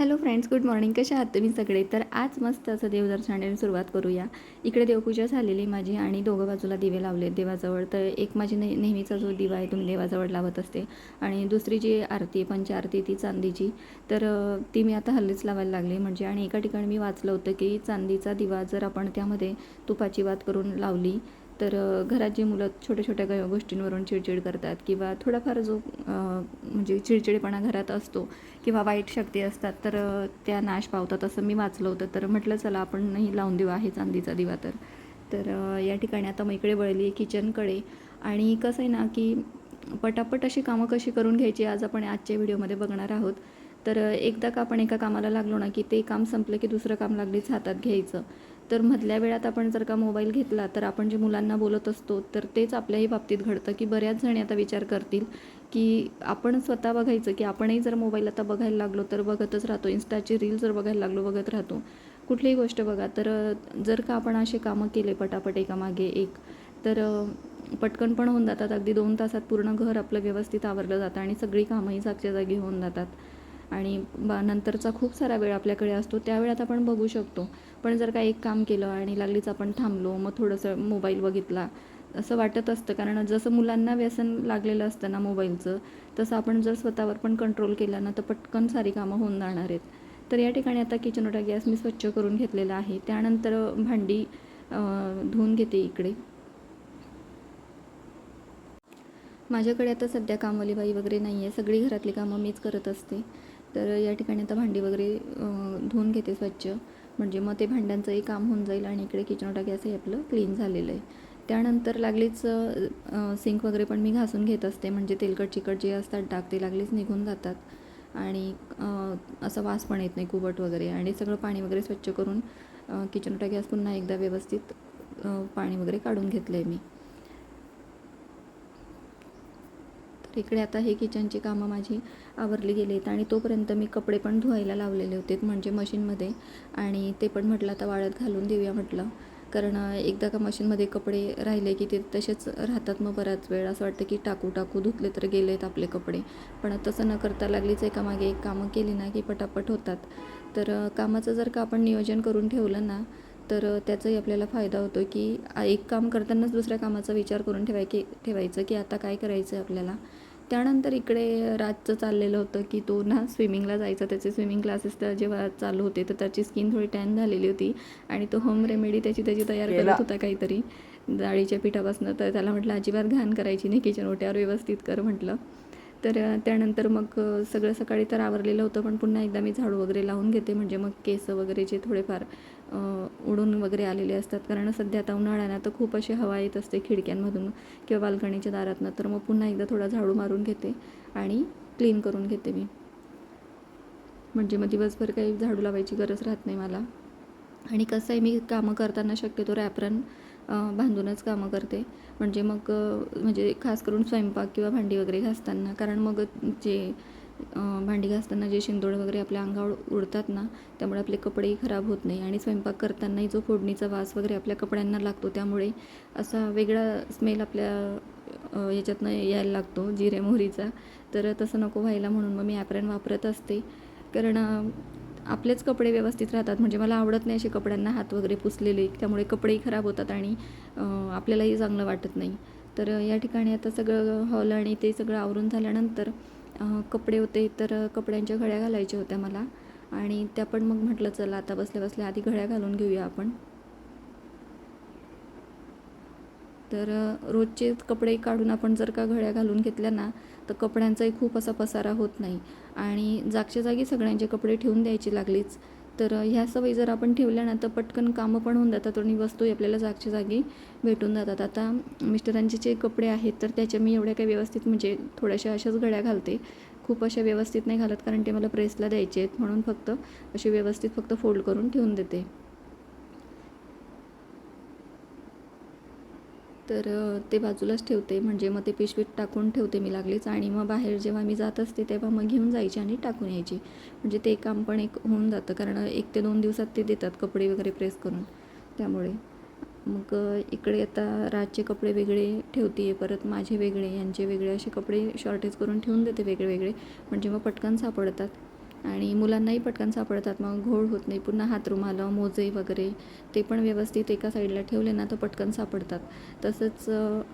Hello friends good morning कशा आहात तुम्ही सगळे? तर आज मस्त असं देवदर्शनाने सुरुवात करूया. इकडे देवपूजा झालेली माझी आणि दोघं बाजूला दिवे लावले देवाजवळ. तर एक माझी ने नेहमीचा जो दिवा आहे तो मी देवाजवळ लावत असते. आणि दुसरी जी आरती आहे पंचआरती ती चांदीची. तर ती मी आता हल्लीच लावायला लागली म्हणजे आणि एका ठिकाणी मी वाचलं होतं की चांदीचा दिवा जर आपण त्यामध्ये तुपाची वात करून लावली तर घरात जी मुलं छोट्या छोट्या ग- गोष्टींवरून चिडचिड करतात किंवा थोडाफार जो म्हणजे चिडचिडेपणा घरात असतो किंवा वाईट शक्ती असतात तर त्या नाश पावतात असं मी वाचलं होतं. तर म्हटलं चला आपणही लावून देऊ आहे चांदीचा दिवा तर. तर या ठिकाणी आता मग इकडे वळली आहे किचनकडे आणि कसं आहे ना की पटापट अशी कामं कशी करून घ्यायची आज आपण आजच्या व्हिडिओमध्ये बघणार आहोत. तर एकदा का आपण एका कामाला लागलो ना की ते काम संपलं की दुसरं काम लागलीच हातात घ्यायचं. तर मधल्या वेळात आपण जर का मोबाईल घेतला तर आपण जे मुलांना बोलत असतो तर तेच आपल्याही बाबतीत घडतं की बऱ्याच जणी आता विचार करतील की आपण स्वतः बघायचं की आपणही जर मोबाईल आता बघायला लागलो तर बघतच राहतो. इन्स्टाची रील जर बघायला लागलो बघत राहतो. कुठलीही गोष्ट बघा तर जर का आपण असे कामं केले पटापट एकामागे एक तर पटकन पण होऊन जातात. अगदी दोन तासात पूर्ण घर आपलं व्यवस्थित आवरलं जातं आणि सगळी कामंही जागच्या जागी होऊन जातात. आणि बा नंतरचा खूप सारा वेळ आपल्याकडे असतो त्या वेळात आपण बघू शकतो. पण जर का एक काम केलं आणि लागलीच आपण थांबलो मग थोडंसं मोबाईल बघितला असं वाटत असतं. कारण जसं मुलांना व्यसन लागलेलं असतं ना मोबाईलचं तसं आपण जर स्वतःवर पण कंट्रोल केला ना तर पटकन सारी कामं होऊन जाणार आहेत. तर या ठिकाणी आता किचनवटा गॅस मी स्वच्छ करून घेतलेला आहे. त्यानंतर भांडी धुवून घेते इकडे. माझ्याकडे आता सध्या कामवाली बाई वगैरे नाही आहे सगळी घरातली कामं मीच करत असते. तर या ठिकाणी आता भांडी वगैरे धुवून घेते स्वच्छ. म्हणजे मग ते भांड्यांचंही काम होऊन जाईल आणि इकडे किचन ओटा गॅसही आपलं क्लीन झालेलं आहे. त्यानंतर लागलीच सिंक वगैरे पण मी घासून घेत असते. म्हणजे तेलकट चिकट जे असतात डाग ते लागलीच निघून जातात. आणि असं असा वास पण येत नाही कुबट वगैरे. आणि सगळं पाणी वगैरे स्वच्छ करून किचन ओटा गॅस पुन्हा एकदा व्यवस्थित पाणी वगैरे काढून घेतलं आहे मी तर इकडे आता हे किचनची कामं माझी आवरली गेली आहेत आणि तोपर्यंत मी कपडे पण धुवायला लावलेले होते म्हणजे मशीनमध्ये. आणि ते पण म्हटलं आता वाळत घालून देऊया म्हटलं. कारण एकदा का मशीनमध्ये कपडे राहिले की ते तसेच राहतात मग बराच वेळ. असं वाटतं की टाकू टाकू धुतले तर गेलेत आपले कपडे. पण तसं न करता लागलीच एकामागे एक कामं केली ना की पटापट होतात. तर कामाचं जर का आपण नियोजन करून ठेवलं ना तर त्याचाही आपल्याला फायदा होतो की एक काम करतानाच दुसऱ्या कामाचा विचार करून ठेवाय की ठेवायचं की आता काय करायचं आहे आपल्याला. त्यानंतर इकडे रातचं चाललेलं होतं की तो ना स्विमिंगला जायचा. त्याचे स्विमिंग क्लासेस तर जेव्हा चालू होते तर त्याची स्किन थोडी टॅन झालेली होती आणि तो होम रेमेडी त्याची त्याची तयार करत होता काहीतरी डाळीच्या पिठापासून. तर त्याला म्हटलं अजिबात घाण करायची नाही किचन ओट्यावर व्यवस्थित कर म्हटलं. तर त्यानंतर मग सगळं सकाळी तर आवरलेलं होतं पण पुन्हा एकदा मी झाडू वगैरे लावून घेते. म्हणजे मग केस वगैरे जे थोडेफार उडून वगैरे आलेले असतात. कारण सध्या आता उन्हाळ्यानं तर खूप अशी हवा येत असते खिडक्यांमधून किंवा बाल्कनीच्या दारातनं. तर मग पुन्हा एकदा थोडा झाडू मारून घेते आणि क्लीन करून घेते मी. म्हणजे मग दिवसभर काही झाडू लावायची गरज राहत नाही मला. आणि कसं आहे मी कामं करताना शक्यतो रॅपरन बांधूनच कामं करते. म्हणजे मग म्हणजे खास करून स्वयंपाक किंवा भांडी वगैरे घासताना कारण मग जे भांडी घासताना जे शिंदोळ वगैरे आपल्या अंगावर उडतात ना त्यामुळे आपले कपडेही खराब होत नाही. आणि स्वयंपाक करतानाही जो फोडणीचा वास वगैरे आपल्या कपड्यांना लागतो त्यामुळे असा वेगळा स्मेल आपल्या याच्यातनं यायला लागतो जिरे मोहरीचा. तर तसं नको व्हायला म्हणून मग मी ॲप्रॅन वापरत असते. कारण आपलेच कपडे व्यवस्थित राहतात. म्हणजे मला आवडत नाही असे कपड्यांना हात वगैरे पुसलेले. त्यामुळे कपडेही खराब होतात आणि आपल्यालाही चांगलं वाटत नाही. तर या ठिकाणी आता सगळं हॉल आणि ते सगळं आवरून झाल्यानंतर कपडे होते तर कपड्यांच्या घड्या घालायच्या होत्या मला. आणि त्या पण मग म्हटलं चला आता बसल्या बसल्या आधी घड्या घालून घेऊया आपण. तर रोजचे कपडे काढून आपण जर का घड्या घालून घेतल्या ना तर कपड्यांचाही खूप असा पसारा होत नाही. आणि जागच्या जागी सगळ्यांचे कपडे ठेवून द्यायची लागलीच. तर ह्या सवयी जर आपण ठेवल्या ना तर पटकन कामं पण होऊन जातात आणि वस्तूही आपल्याला जागच्या जागी भेटून जातात. आता मिस्टरांचे जे कपडे आहेत तर त्याच्या मी एवढ्या काही व्यवस्थित म्हणजे थोड्याशा अशाच घड्या घालते. खूप अशा व्यवस्थित नाही घालत कारण ते मला प्रेसला द्यायचे आहेत. म्हणून फक्त असे व्यवस्थित फक्त फोल्ड करून ठेवून देते. तर ते बाजूलाच ठेवते. म्हणजे मग ते पिशवीत टाकून ठेवते मी लागलीच. आणि मग बाहेर जेव्हा मी जात असते तेव्हा मग घेऊन जायची आणि टाकून यायची. म्हणजे ते काम पण एक होऊन जातं. कारण एक ते दोन दिवसात ते देतात कपडे वगैरे प्रेस करून. त्यामुळे. मग इकडे आता राजचे कपडे वेगळे ठेवते आहे परत माझे वेगळे यांचे वेगळे. असे कपडे शॉर्टेज करून ठेवून देते वेगळे वेगळे. म्हणजे मग पटकन सापडतात. आणि मुलांनाही पटकन सापडतात. मग घोळ होत नाही. पुन्हा हात रुमालं मोजे वगैरे ते पण व्यवस्थित एका साईडला ठेवले ना तर पटकन सापडतात. तसंच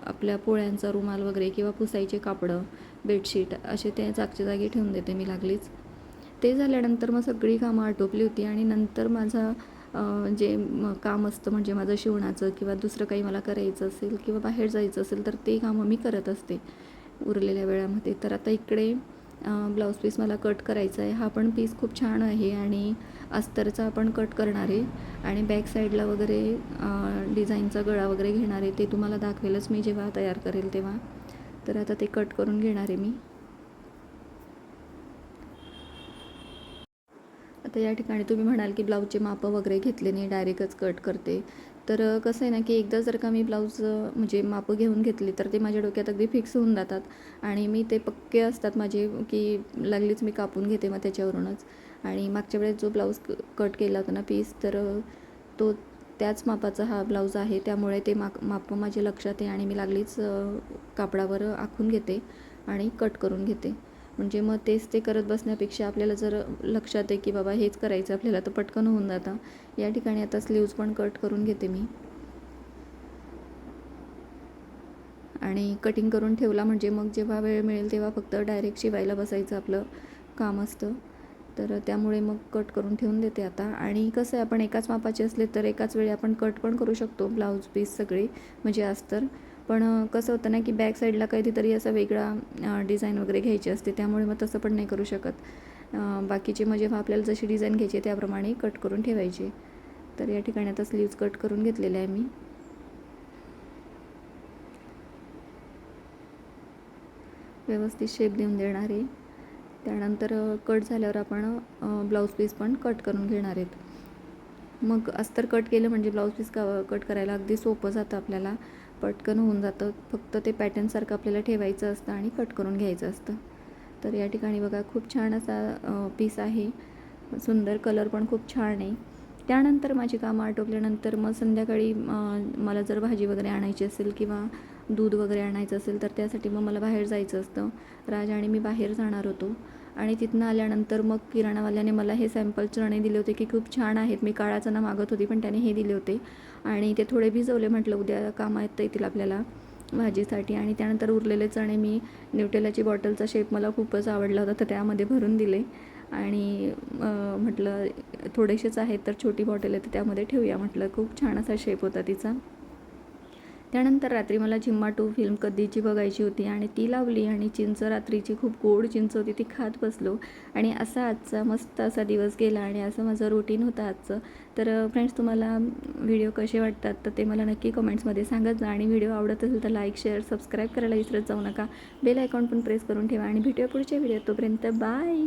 आपल्या पोळ्यांचा रुमाल वगैरे किंवा पुसायचे कापडं बेडशीट असे ते जागच्या जागी ठेवून देते मी लागलीच. ते झाल्यानंतर मग सगळी कामं आटोपली होती आणि नंतर माझा जे काम असतं म्हणजे माझं शिवणाचं किंवा दुसरं काही मला करायचं असेल किंवा बाहेर जायचं असेल तर ते कामं मी करत असते उरलेल्या वेळामध्ये. तर आता इकडे ब्लाऊज पीस मला कट करायचा आहे. हा पण पीस खूप छान आहे आणि अस्तरचा आपण कट करणार आहे. आणि बॅक साईडला वगैरे डिझाईनचा गळा वगैरे घेणार आहे. ते तुम्हाला दाखवेलच मी जेव्हा तयार करेल तेव्हा. तर आता ते कट करून घेणार आहे मी. आता या ठिकाणी तुम्ही म्हणाल की ब्लाऊजचे मापं वगैरे घेतले नाही डायरेक्टच कट करते. तर कसं आहे ना की एकदा जर का मी ब्लाऊज म्हणजे मापं घेऊन घेतली तर ते माझ्या डोक्यात अगदी फिक्स होऊन जातात. आणि मी ते पक्के असतात माझे की लागलीच मी कापून घेते मग त्याच्यावरूनच. आणि मागच्या वेळेस जो ब्लाऊज क कट केला होता ना पीस तर तो त्याच मापाचा हा ब्लाऊज आहे. त्यामुळे ते माक मापं माझ्या लक्षात आहे आणि मी लागलीच कापडावर आखून घेते आणि कट करून घेते. म्हणजे मग तेच ते करत बसण्यापेक्षा आपल्याला जर लक्षात आहे की बाबा हेच करायचं आपल्याला तर पटकन होऊन जातं. या ठिकाणी आता स्लीव्ज पण कट करून घेते मी. आणि कटिंग करून ठेवला म्हणजे मग जेव्हा वेळ मिळेल तेव्हा फक्त डायरेक्ट शिवायला बसायचं आपलं काम असतं. तर त्यामुळे मग कट करून ठेवून देते आता. आणि कसं आहे आपण एकाच मापाचे असले तर एकाच वेळी आपण कट पण करू शकतो ब्लाऊज पीस सगळे. म्हणजे आज तर. पण कसं होतं ना की बॅक साईडला काहीतरी असा वेगळा डिझाईन वगैरे घ्यायची असते त्यामुळे मग तसं पण नाही करू शकत. बाकीचे म्हणजे आपल्याला जशी डिझाईन घ्यायची आहे त्याप्रमाणे कट करून ठेवायची. तर या ठिकाणी आता स्लीव्ज कट करून घेतलेले आहे मी. व्यवस्थित शेप देऊन देणार आहे. त्यानंतर कट झाल्यावर आपण ब्लाऊज पीस पण कट करून घेणार आहेत. मग अस्तर कट केलं म्हणजे ब्लाऊज पीस का कट करायला अगदी सोपं जातं आपल्याला. पटकन होऊन जातं. फक्त ते पॅटर्नसारखं आपल्याला ठेवायचं असतं आणि कट करून घ्यायचं असतं. तर या ठिकाणी बघा खूप छान असा पीस आहे. सुंदर कलर पण खूप छान आहे. त्यानंतर माझी कामं आटोपल्यानंतर मग संध्याकाळी मला जर भाजी वगैरे आणायची असेल किंवा दूध वगैरे आणायचं असेल तर त्यासाठी मग मला बाहेर जायचं असतं. राज आणि मी बाहेर जाणार होतो. आणि तिथनं आल्यानंतर मग किराणावाल्याने मला हे सॅम्पल चणे दिले होते की खूप छान आहेत. मी काळा चणा मागत होती पण त्याने हे दिले होते. आणि ते थोडे भिजवले म्हटलं उद्या कामात येतील आपल्याला भाजीसाठी. आणि त्यानंतर उरलेले चणे मी न्यूटेलाची बॉटलचा शेप मला खूपच आवडला होता तर त्यामध्ये भरून दिले. आणि म्हटलं थोडेसेच आहेत तर छोटी बॉटल आहे तर त्यामध्ये ठेवूया म्हटलं. खूप छान असा शेप होता तिचा. त्यानंतर रात्री मला झिम्मा टू फिल्म कधीची बघायची होती आणि ती लावली आणि चिंच रात्रीची खूप गोड चिंच होती ती खात बसलो. आणि असा आजचा मस्त असा दिवस गेला आणि असं माझं रुटीन होतं आजचं. तर फ्रेंड्स तुम्हाला व्हिडिओ कसे वाटतात तर ते मला नक्की कमेंट्समध्ये सांगत जा. आणि व्हिडिओ आवडत असेल तर लाईक शेअर सबस्क्राईब करायला विसरत जाऊ नका. बेल आयकॉन पण प्रेस करून ठेवा आणि भेटूया पुढच्या व्हिडिओ तोपर्यंत. बाय